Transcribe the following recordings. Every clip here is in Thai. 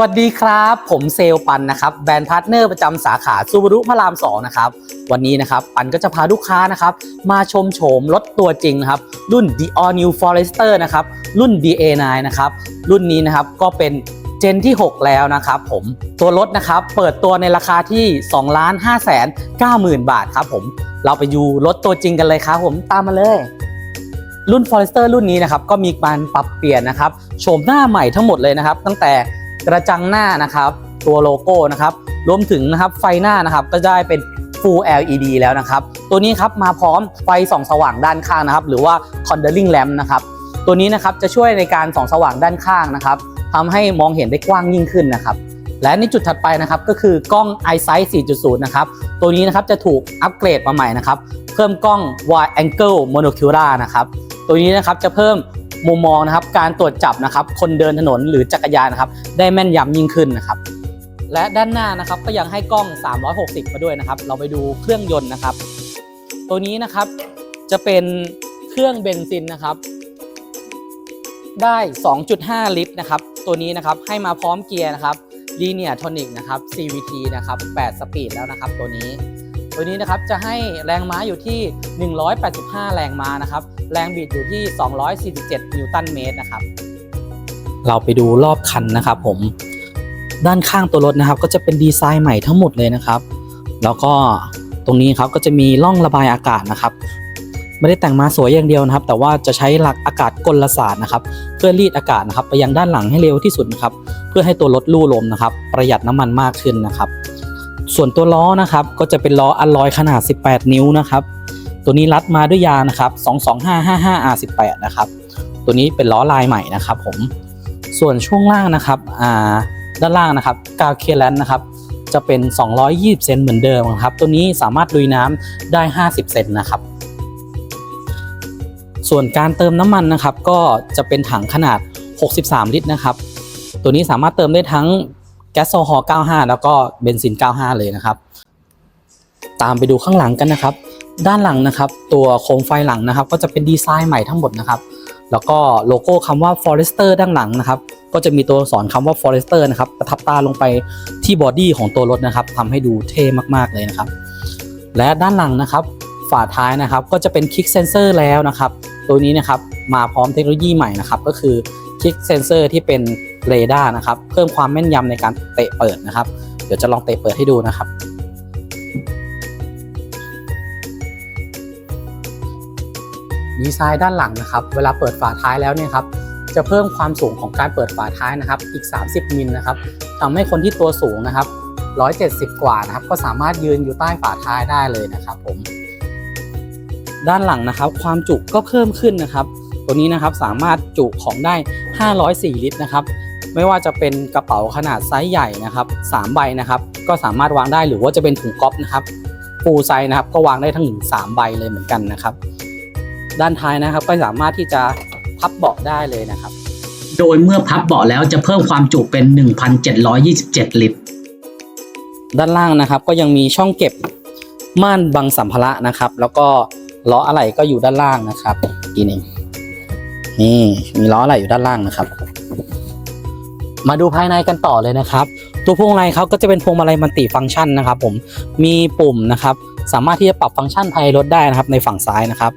วัสดีครับ ผมเซลปันนะครับแบรนด์พาร์ทเนอร์ประจำสาขาซูบารุพระราม 2 นะครับ วันนี้นะครับ ปันก็จะพาลูกค้านะครับ มาชมโฉมรถตัวจริงนะครับ รุ่น The All New Forester นะครับ รุ่น DA9 นะครับ รุ่นนี้นะครับก็เป็นเจนที่ 6 แล้วนะครับผมตัวรถนะครับ เปิดตัวในราคาที่2ล้าน5แสน90,000 บาทครับผมเราไปดูรถตัวจริงกันเลยครับผมตามมาเลยรุ่น Forester รุ่นนี้นะครับก็มีการปรับเปลี่ยนนะครับโฉมหน้าใหม่ทั้งหมดเลยนะครับ ตั้งแต่ กระจังหน้านะครับ ตัวโลโก้นะครับ รวมถึงนะครับไฟหน้านะครับก็ได้เป็น Full LED แล้วนะครับ ตัวนี้ครับมาพร้อมไฟส่องสว่างด้านข้างนะครับ หรือว่า Cornering Lamp นะครับ ตัวนี้นะครับจะช่วยในการส่องสว่างด้านข้างนะครับทำให้มองเห็นได้กว้างยิ่งขึ้นนะครับ และในจุดถัดไปนะครับก็คือกล้อง iSight 4.0 นะครับ ตัวนี้นะครับจะถูกอัปเกรดมาใหม่นะครับ เพิ่มกล้อง Wide Angle Monocular นะครับ ตัวนี้นะครับจะเพิ่ม มุมมองนะครับการตรวจจับนะครับคนเดินถนนหรือจักรยานนะครับได้แม่นยำยิ่งขึ้นนะครับและด้านหน้านะครับก็ยังให้กล้อง 360 มาด้วยนะครับ เราไปดูเครื่องยนต์นะครับ ตัวนี้นะครับจะเป็นเครื่องเบนซินนะครับ ได้ 2.5 ลิตรนะครับ ตัวนี้นะครับให้มาพร้อมเกียร์นะครับ Linear Tonic นะครับ CVT นะครับ 8 สปีดแล้วนะครับตัวนี้ ตัวนี้นะครับจะให้แรงม้าอยู่ที่ 185 แรงม้านะครับ แรงบิดอยู่ที่ 247 นิวตันเมตรนะครับ เราไปดูรอบคันนะครับผม ด้านข้างตัวรถนะครับ ก็จะเป็นดีไซน์ใหม่ทั้งหมดเลยนะครับ แล้วก็ตรงนี้ครับก็จะมีร่องระบายอากาศนะครับ ไม่ได้แต่งมาสวยอย่างเดียวนะครับ แต่ว่าจะใช้หลักอากาศกลศาสตร์นะครับ เพื่อรีดอากาศนะครับ ไปยังด้านหลังให้เร็วที่สุดนะครับ เพื่อให้ตัวรถลู่ลมนะครับ ประหยัดน้ำมันมากขึ้นนะครับ ส่วนตัวล้อนะครับก็จะเป็นล้ออัลลอยขนาด 18 นิ้วนะครับ ตัวนี้รัดมาด้วยยางนะครับ 22555R18 นะครับ ตัวนี้เป็นล้อลายใหม่นะครับผม ส่วนช่วงล่างนะครับอ่าด้านล่างนะครับกาวเคลันนะครับ จะเป็น 220 เซนเหมือนเดิมครับ ตัวนี้สามารถลุยน้ำได้ 50 เซนนะครับ ส่วนการเติมน้ำมันนะครับ ก็จะเป็นถังขนาด 63 ลิตรนะครับ ตัวนี้สามารถเติมได้ทั้ง แก๊สโซฮอล์95 แล้วก็เบนซิน 95 เลยนะครับ ตามไปดูข้างหลังกันนะครับ ด้านหลังนะครับ ตัวโคมไฟหลังนะครับ ก็จะเป็นดีไซน์ใหม่ทั้งหมดนะครับ แล้วก็โลโก้คำว่า Forester ด้านหลังนะครับ ก็จะมีตัวอักษรคำว่า Forester นะครับประทับตาลงไปที่บอดี้ของตัวรถนะครับทำให้ดูเท่มากๆเลยนะครับ และด้านหลังนะครับฝาท้ายนะครับก็จะเป็น Kick Sensor แล้วนะครับ ตัวนี้นะครับมาพร้อมเทคโนโลยีใหม่นะครับ ก็คือ Kick Sensor ที่เป็น เรดาร์นะครับ เพิ่มความแม่นยำในการเตะเปิดนะครับ เดี๋ยวจะลองเตะเปิดให้ดูนะครับ ดีไซน์ด้านหลังนะครับ เวลาเปิดฝาท้ายแล้วเนี่ยครับจะเพิ่มความสูงของการเปิดฝาท้ายนะครับ อีก 30มิลนะครับทำให้คนที่ตัวสูงนะครับ 170 กว่านะครับ ก็สามารถยืนอยู่ใต้ฝาท้ายได้เลยนะครับผม ด้านหลังนะครับ ความจุก็เพิ่มขึ้นนะครับ ตัวนี้นะครับสามารถจุของได้ 504 ลิตรนะครับ ไม่ว่าจะเป็นกระเป๋าขนาดไซส์ใหญ่นะครับ3ใบนะครับ ก็สามารถวางได้หรือว่าจะเป็นถุงก๊อปนะครับฟูลไซส์นะครับ ก็วางได้ทั้งถึง3ใบเลยเหมือนกันนะครับ ด้านท้ายนะครับก็สามารถที่จะพับเบาะได้เลยนะครับ โดยเมื่อพับเบาะแล้วจะเพิ่มความจุเป็น 1,727 ลิตร ด้านล่างนะครับก็ยังมีช่องเก็บม่านบังสัมภาระนะครับ แล้วก็ล้ออะไหล่ก็อยู่ด้านล่างนะครับอีกหนึ่งนี่มีล้ออะไหล่อยู่ด้านล่างนะครับ มาดูภายในกันต่อเลยนะครับตัวพวงมาลัยเขาก็จะเป็นพวงมาลัยมัลติฟังก์ชันนะครับ ผมมีปุ่มนะครับสามารถที่จะปรับฟังก์ชันภายรถได้นะครับในฝั่งซ้ายนะครับ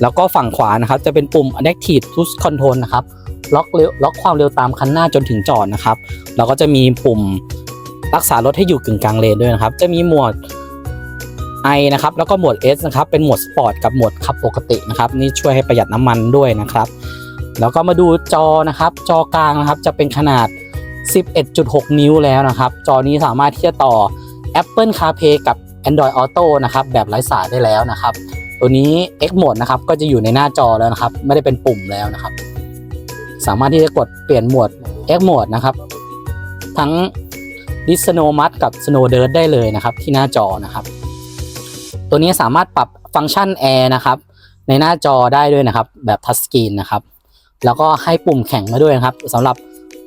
แล้วก็ฝั่งขวานะครับ จะเป็นปุ่ม Adaptive Cruise Control นะครับล็อกเร็วล็อกความเร็วตามคันหน้าจนถึงจอดนะครับแล้วก็จะมีปุ่มรักษารถให้อยู่กึ่งกลางเลนด้วยนะครับ จะมีหมวด I นะครับแล้วก็หมวด S นะครับเป็นหมวดสปอร์ตกับหมวดขับปกตินะครับนี่ช่วยให้ประหยัดน้ำมันด้วยนะครับ แล้วก็มาดูจอนะครับ จอกลางนะครับจะเป็นขนาด 11.6 นิ้วแล้วนะครับ จอนี้สามารถที่จะต่อ Apple CarPlay กับ Android Auto นะครับ แบบไร้สายได้แล้วนะครับ ตัวนี้ X Mode นะครับ ก็จะอยู่ในหน้าจอแล้วนะครับ ไม่ได้เป็นปุ่มแล้วนะครับ สามารถที่จะกดเปลี่ยนโหมด X Mode นะครับ ทั้งดิสโนมั d กับ Snow Dirt ได้เลยนะครับ ที่หน้าจอนะครับ ตัวนี้สามารถปรับฟังก์ชันแอร์นะครับ ในหน้าจอได้ด้วยนะครับ แบบทัชสกรีนนะครับ แล้วก็ให้ปุ่มแข็งมาด้วยนะครับสำหรับ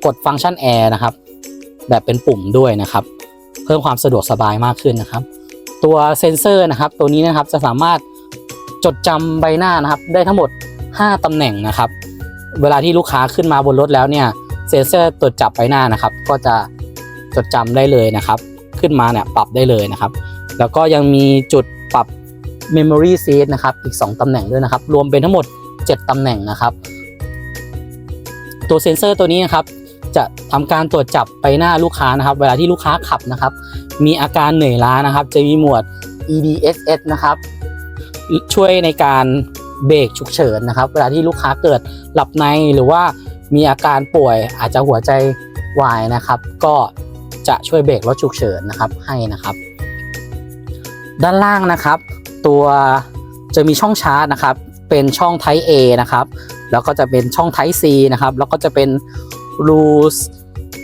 กดฟังก์ชันแอร์นะครับ แบบเป็นปุ่มด้วยนะครับ เพิ่มความสะดวกสบายมากขึ้นนะครับ ตัวเซ็นเซอร์นะครับ ตัวนี้นะครับจะสามารถจดจำใบหน้านะครับ ได้ทั้งหมด 5ตำแหน่งนะครับ เวลาที่ลูกค้าขึ้นมาบนรถแล้วเนี่ยเซ็นเซอร์ตรวจจับใบหน้านะครับ ก็จะจดจำได้เลยนะครับ ขึ้นมาเนี่ยปรับได้เลยนะครับ แล้วก็ยังมีจุดปรับ Memory Seat นะครับอีก 2ตำแหน่งด้วยนะครับ รวมเป็นทั้งหมด 7ตำแหน่งนะครับ ตัวเซ็นเซอร์ตัวนี้นะครับ จะทำการตรวจจับไปหน้าลูกค้านะครับ เวลาที่ลูกค้าขับนะครับ มีอาการเหนื่อยล้านะครับ จะมีหมวด EDSS นะครับ ช่วยในการเบรกฉุกเฉินนะครับ เวลาที่ลูกค้าเกิดหลับในหรือว่ามีอาการป่วยอาจจะหัวใจวายนะครับ ก็จะช่วยเบรกรถฉุกเฉินนะครับให้นะครับ ด้านล่างนะครับ ตัวจะมีช่องชาร์จนะครับ เป็นช่อง Type A นะครับ แล้วก็จะเป็นช่อง Type C นะครับ แล้วก็จะเป็น รู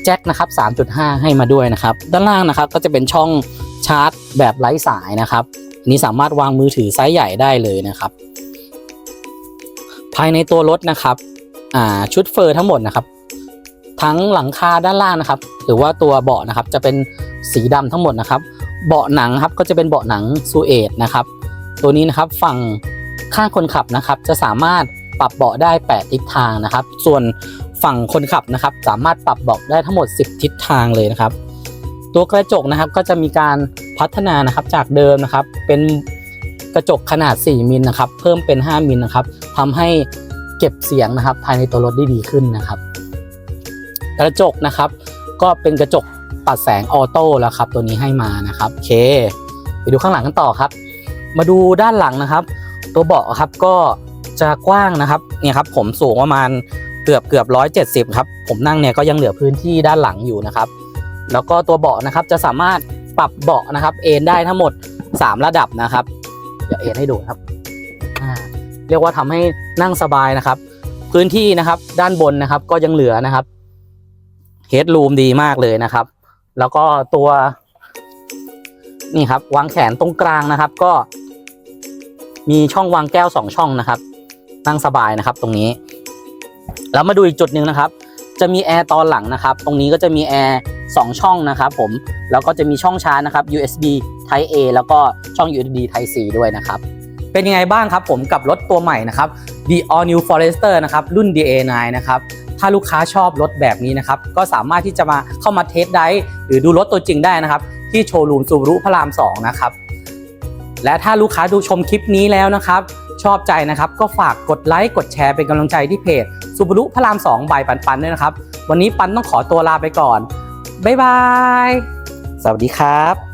แจ็คนะครับ 3.5 ให้มาด้วยนะครับ ด้านล่างนะครับก็จะเป็นช่องชาร์จแบบไร้สายนะครับอันนี้สามารถวางมือถือไซส์ใหญ่ได้เลยนะครับ ภายในตัวรถนะครับอ่าชุดเฟอร์ทั้งหมดนะครับ ทั้งหลังคาด้านล่างนะครับ หรือว่าตัวเบาะนะครับจะเป็นสีดำทั้งหมดนะครับ เบาะหนังครับก็จะเป็นเบาะหนังซูเอตนะครับ ตัวนี้นะครับฝั่งข้างคนขับนะครับ จะสามารถปรับเบาะได้ 8 ทิศทางนะครับ ส่วน ฝั่งคนขับนะครับ สามารถปรับเบาะได้ทั้งหมด 10 ทิศทางเลยนะครับ ตัวกระจกนะครับก็จะมีการพัฒนานะครับจากเดิมนะครับ เป็นกระจกขนาด 4มิลนะครับ เพิ่มเป็น 5มิลนะครับทำให้เก็บเสียงนะครับ ภายในตัวรถได้ดีขึ้นนะครับ กระจกนะครับ ก็เป็นกระจกปัดแสงออโต้แล้วครับ ตัวนี้ให้มานะครับโอเค ไปดูข้างหลังกันต่อครับ มาดูด้านหลังนะครับ ตัวเบาะครับก็จะกว้างนะครับเนี่ยครับผมสูงประมาณ เกือบเกือบร้อยเจ็ดสิบครับ ผมนั่งเนี่ยก็ยังเหลือพื้นที่ด้านหลังอยู่นะครับ แล้วก็ตัวเบาะนะครับจะสามารถปรับเบาะนะครับ เอนได้ทั้งหมด 3 ระดับนะครับ เดี๋ยวเอนให้ดูครับ เรียกว่าทำให้นั่งสบายนะครับ พื้นที่นะครับด้านบนนะครับก็ยังเหลือนะครับเฮดรูมดีมากเลยนะครับ แล้วก็ตัวนี่ครับวางแขนตรงกลางนะครับก็มีช่องวางแก้วสองช่องนะครับ นั่งสบายนะครับตรงนี้ แล้วมาดูอีกจุดหนึ่งนะครับ จะมีแอร์ตอนหลังนะครับ ตรงนี้ก็จะมีแอร์สองช่องนะครับผม แล้วก็จะมีช่องชาร์จนะครับ USB Type A แล้วก็ช่อง USB Type C ด้วยนะครับ เป็นยังไงบ้างครับผมกับรถตัวใหม่นะครับ The All New Forester นะครับ รุ่น DA9 นะครับ ถ้าลูกค้าชอบรถแบบนี้นะครับ ก็สามารถที่จะมาเข้ามาเทสได้หรือดูรถตัวจริงได้นะครับ ที่โชว์รูมซูบรุพระราม 2 นะครับ และถ้าลูกค้าดูชมคลิปนี้แล้วนะครับ ชอบใจนะครับ ก็ฝากกดไลค์กดแชร์เป็นกำลังใจที่เพจ ซูบรุพระราม2บายปันปันด้วยนะครับ วันนี้ปันต้องขอตัวลาไปก่อน บ๊ายบาย สวัสดีครับ